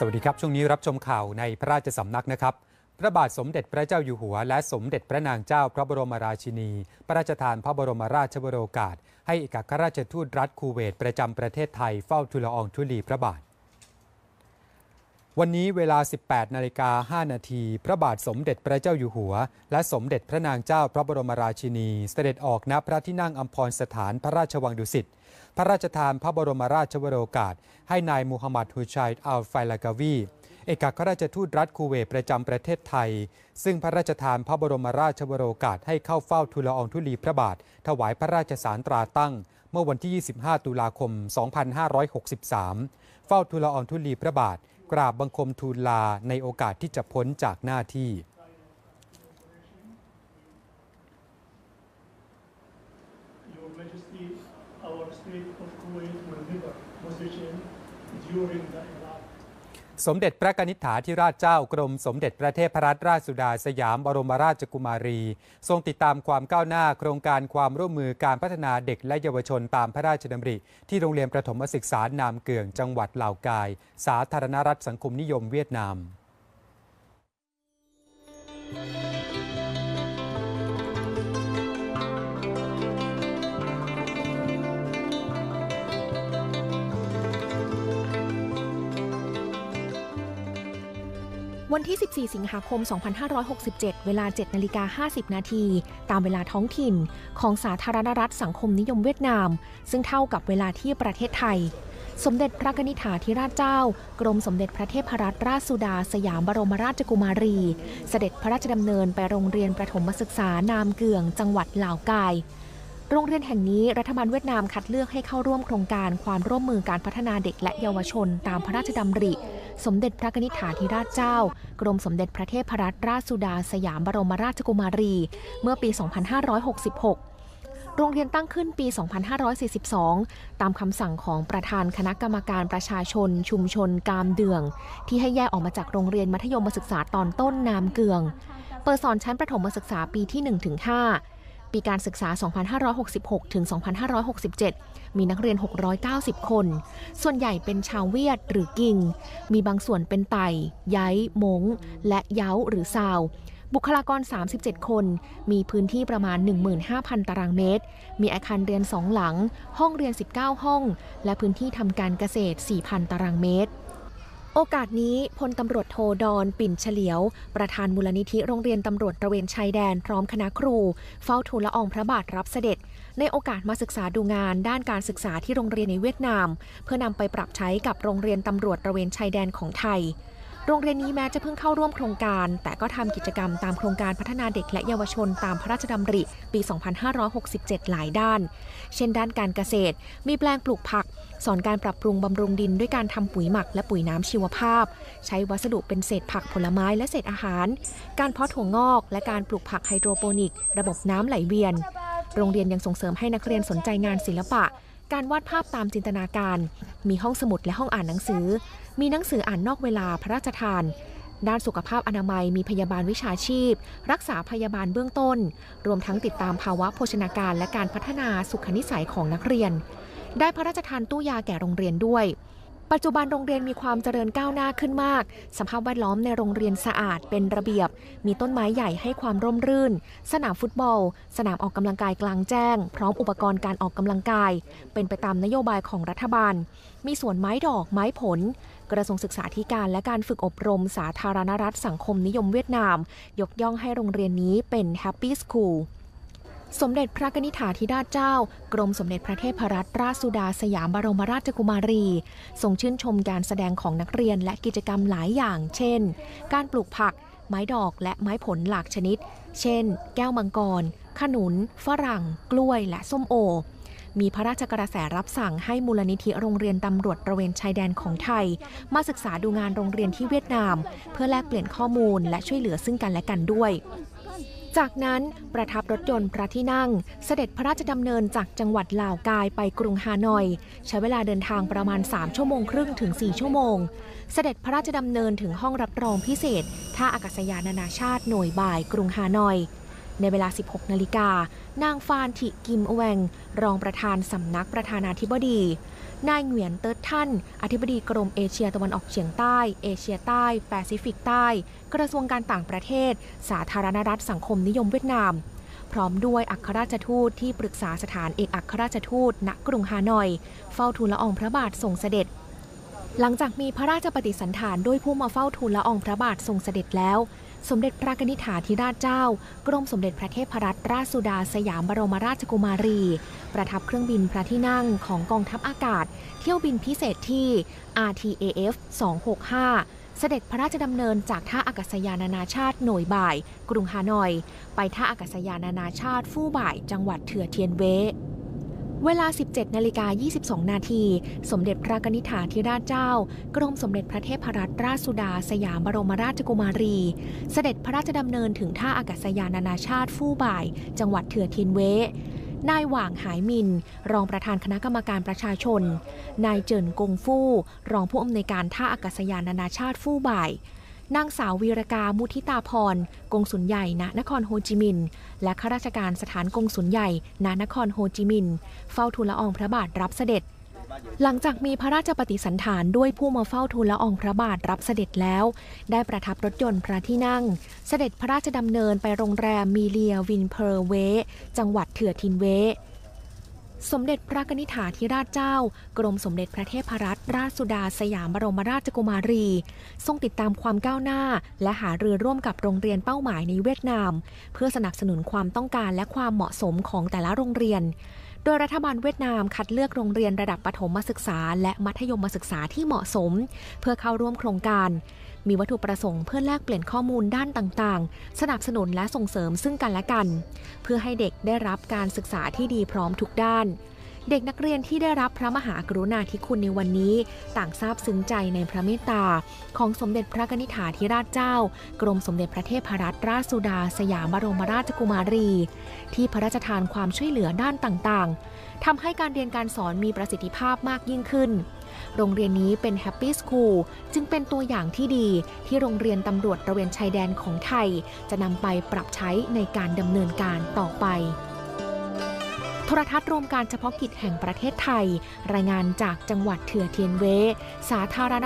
สวัสดีครับ ช่วงนี้รับชมข่าวในพระราชสำนักนะครับ พระบาทสมเด็จพระเจ้าอยู่หัว และสมเด็จพระนางเจ้าพระบรมราชินี พระราชทานพระบรมราชบโรกาส ให้เอกอัครราชทูตรัฐคูเวตประจำประเทศไทยเฝ้าทูลอองธุลีพระบาท วันนี้เวลา 18 นาฬิกา 5 นาที พระบาทสมเด็จพระเจ้าอยู่หัว และสมเด็จพระนางเจ้าพระบรมราชินี เสด็จออกณพระที่นั่งอัมพรสถานพระราชวังดุสิต พระราชทานพระบรมราชวโรกาส ให้นายมูฮัมหมัดฮุชัยอัลไฟลากาวี เอกอัครราชทูตรัฐคูเวตประจำประเทศไทย ซึ่งพระราชทานพระบรมราชวโรกาสให้เข้าเฝ้าทูลอองธุลีพระบาท ถวายพระราชสารตราตั้ง เมื่อวันที่ 25 ตุลาคม 2563 เฝ้าทูลอองธุลีพระบาท กราบบังคมทูลลาในโอกาสที่จะพ้นจากหน้าที่ Your สมเด็จพระกนิษฐาธิราชเจ้ากรมสมเด็จพระเทพรัตนราชสุดาสยามบรมราชกุมารี ทรงติดตามความก้าวหน้าโครงการความร่วมมือการพัฒนาเด็กและเยาวชนตามพระราชดำริ ที่โรงเรียนประถมศึกษานามเกืองจังหวัดเหล่ากาย สาธารณรัฐสังคมนิยมเวียดนาม วันที่ 14 สิงหาคม 2567 เวลา 7นาฬิกา50 นาที ตามเวลาท้องถิ่น ของสาธารณรัฐสังคมนิยมเวียดนาม ซึ่งเท่ากับเวลาที่ประเทศไทย สมเด็จพระนิษฐาธิราชเจ้า กรมสมเด็จพระเทพรัตนราชสุดา สยามบรมราชกุมารี เสด็จพระราชดำเนินไปโรงเรียนประถมศึกษานามเกือง จังหวัดลาวกายโรงเรียนแห่งนี้รัฐบาลเวียดนามคัดเลือกให้เข้าร่วมโครงการความร่วมมือการพัฒนาเด็กและเยาวชนตามพระราชดำริ สมเด็จพระนิษฐาธิราชเจ้า กรมสมเด็จพระเทพรัตนราชสุดาสยามบรมราชกุมารี เมื่อปี 2566โรงเรียนตั้งขึ้นปี 2542 ตามคำสั่งของประธานคณะกรรมการประชาชน ชุมชนกามเดือง ที่ให้แยกออกมาจากโรงเรียนมัธยมศึกษาตอนต้นนามเกือง เปิดสอนชั้นประถมศึกษาปีที่ 1-5 ปีการศึกษา 2566 ถึง 2567 มีนักเรียน 690 คน ส่วนใหญ่เป็นชาวเวียดหรือกิง มีบางส่วนเป็นไต่ย้ายมง และเย้าหรือซาว บุคลากร 37 คน มีพื้นที่ประมาณ 15,000 ตารางเมตร มีอาคารเรียน 2 หลัง ห้องเรียน 19 ห้อง และพื้นที่ทำการเกษตร 4,000 ตารางเมตร โอกาสนี้พลตำรวจโทดอนปิ่นเฉลียว ประธานมูลนิธิโรงเรียนตำรวจตระเวนชายแดนพร้อมคณะครู เฝ้าทูลละอองพระบาทรับเสด็จ ในโอกาสมาศึกษาดูงานด้านการศึกษาที่โรงเรียนในเวียดนาม เพื่อนำไปปรับใช้กับโรงเรียนตำรวจตระเวนชายแดนของไทย โรงเรียนนี้แม้จะเพิ่งเข้าร่วมโครงการ แต่ก็ทำกิจกรรมตามโครงการพัฒนาเด็กและเยาวชนตามพระราชดำริ ปี 2567 หลายด้าน เช่นด้านการเกษตร มีแปลงปลูกผัก สอนการปรับปรุงบำรุงดินด้วยการทำปุ๋ยหมักและปุ๋ยน้ำชีวภาพ ใช้วัสดุเป็นเศษผักผลไม้และเศษอาหาร การเพาะถั่วงอก และการปลูกผักไฮโดรโปนิก ระบบน้ำไหลเวียน โรงเรียนยังส่งเสริมให้นักเรียนสนใจงานศิลปะ การวาดภาพตามจินตนาการ มีห้องสมุดและห้องอ่านหนังสือ มีหนังสืออ่านนอกเวลาพระราชทาน ด้านสุขภาพอนามัยมีพยาบาลวิชาชีพ รักษาพยาบาลเบื้องต้น รวมทั้งติดตามภาวะโภชนาการและการพัฒนาสุขนิสัยของนักเรียน ได้พระราชทานตู้ยาแก่โรงเรียนด้วย ปัจจุบันโรงเรียนมีความเจริญก้าวหน้าขึ้นมาก สภาพแวดล้อมในโรงเรียนสะอาดเป็นระเบียบ มีต้นไม้ใหญ่ให้ความร่มรื่น สนามฟุตบอล สนามออกกำลังกายกลางแจ้ง พร้อมอุปกรณ์การออกกำลังกาย เป็นไปตามนโยบายของรัฐบาล มีสวนไม้ดอกไม้ผล กระทรวงศึกษาธิการและการฝึกอบรมสาธารณรัฐสังคมนิยมเวียดนาม ยกย่องให้โรงเรียนนี้เป็น Happy School ส สมเด็จพระนิษฐาธิราชเจ้า กรมสมเด็จพระเทพรัตนราชสุดาสยามบรมราชกุมารี ทรงชื่นชมการแสดงของนักเรียนและกิจกรรมหลายอย่าง เช่น การปลูกผัก ไม้ดอกและไม้ผลหลากชนิด เช่น แก้วมังกร ขนุน ฝรั่ง กล้วย และส้มโอ มีพระราชกระแสรับสั่งให้มูลนิธิโรงเรียนตำรวจตระเวนชายแดนของไทย มาศึกษาดูงานโรงเรียนที่เวียดนาม เพื่อแลกเปลี่ยนข้อมูลและช่วยเหลือซึ่งกันและกันด้วย จากนั้นประทับรถยนต์พระที่นั่ง เสด็จพระราชดำเนินจากจังหวัดลาวกายไปกรุงฮานอย ใช้เวลาเดินทางประมาณ 3 ชั่วโมงครึ่งถึง 4 ชั่วโมง เสด็จพระราชดำเนินถึงห้องรับรองพิเศษท่าอากาศยานนานาชาติหน่วยบ่ายกรุงฮานอย ในเวลา 16 นาฬิกา นางฟานถิกิมอแวง รองประธานสำนักประธานาธิบดี นายเหวียนเติร์ดท่าน อธิบดีกรมเอเชียตะวันออกเฉียงใต้ เอเชียใต้ แปซิฟิกใต้ กระทรวงการต่างประเทศ สาธารณรัฐสังคมนิยมเวียดนาม พร้อมด้วยอัครราชทูตที่ปรึกษาสถานเอกอัครราชทูต ณ กรุงฮานอย เฝ้าทูลละอองพระบาททรงเสด็จหลังจากมีพระราชปฏิสันถานด้วยผู้มาเฝ้าทูลละอองพระบาททรงเสด็จแล้ว สมเด็จพระนิษฐาธิราชเจ้า กรมสมเด็จพระเทพรัตนราชสุดาสยามบรมราชกุมารี ประทับเครื่องบินพระที่นั่งของกองทัพอากาศ เที่ยวบินพิเศษที่ RTAF 265 เสด็จพระราชดำเนินจากท่าอากาศยานนานาชาติหน่วยบ่าย กรุงฮานอย ไปท่าอากาศยานนานาชาติฟู่บ่าย จังหวัดเถื่อเทียนเว เวลา 17นาฬิกา22 นาที สมเด็จพระนิษฐาธิราชเจ้า กรมสมเด็จพระเทพรัตนราชสุดา สยามบรมราชกุมารี เสด็จพระราชดำเนินถึงท่าอากาศยานนานาชาติฟู่บ่าย จังหวัดเถื่อทียนเวนายหว่างหายมิน รองประธานคณะกรรมการประชาชน นายเจินกงฟู่ รองผู้อำนวยการท่าอากาศยานนานาชาติฟู่บ่าย นางสาววีรกามุทิตาพร กงสุลใหญ่ณนครโฮจิมินห์ และข้าราชการสถานกงสุลใหญ่ณนครโฮจิมินห์ เฝ้าทูลละอองพระบาทรับเสด็จ หลังจากมีพระราชปฏิสันถานด้วยผู้มาเฝ้าทูลละอองพระบาทรับเสด็จแล้ว ได้ประทับรถยนต์พระที่นั่ง เสด็จพระราชดำเนินไปโรงแรมมีเลียวินเพอร์เว จังหวัดเถื่อทินเว สมเด็จพระนิษฐาธิราชเจ้า กรมสมเด็จพระเทพรัตนราชสุดาสยามบรมราชกุมารี ทรงติดตามความก้าวหน้า และหารือร่วมกับโรงเรียนเป้าหมายในเวียดนาม เพื่อสนับสนุนความต้องการและความเหมาะสมของแต่ละโรงเรียน โดยรัฐบาลเวียดนามคัดเลือกโรงเรียนระดับประถมศึกษา และมัธยมศึกษาที่เหมาะสม เพื่อเข้าร่วมโครงการ มีวัตถุประสงค์เพื่อแลกเปลี่ยนข้อมูลด้านต่างๆ สนับสนุนและส่งเสริมซึ่งกันและกัน เพื่อให้เด็กได้รับการศึกษาที่ดีพร้อมทุกด้าน เด็กนักเรียนที่ได้รับพระมหากรุณาธิคุณในวันนี้ ต่างซาบซึ้งใจในพระเมตตา ของสมเด็จพระนิษฐาธิราชเจ้า กรมสมเด็จพระเทพรัตนราชสุดา สยามบรมราชกุมารี ที่พระราชทานความช่วยเหลือด้านต่างๆทำให้การเรียนการสอนมีประสิทธิภาพมากยิ่งขึ้นโรงเรียนนี้เป็นแฮปปี้สคูลจึงเป็นตัวอย่างที่ดีที่โรงเรียนตำรวจตระเวนชายแดนของไทย จะนำไปปรับใช้ในการดำเนินการต่อไป โทรทัศน์รวมการเฉพาะกิจแห่งประเทศไทย รายงานจากจังหวัดเถื่อเทียนเว สาธารณ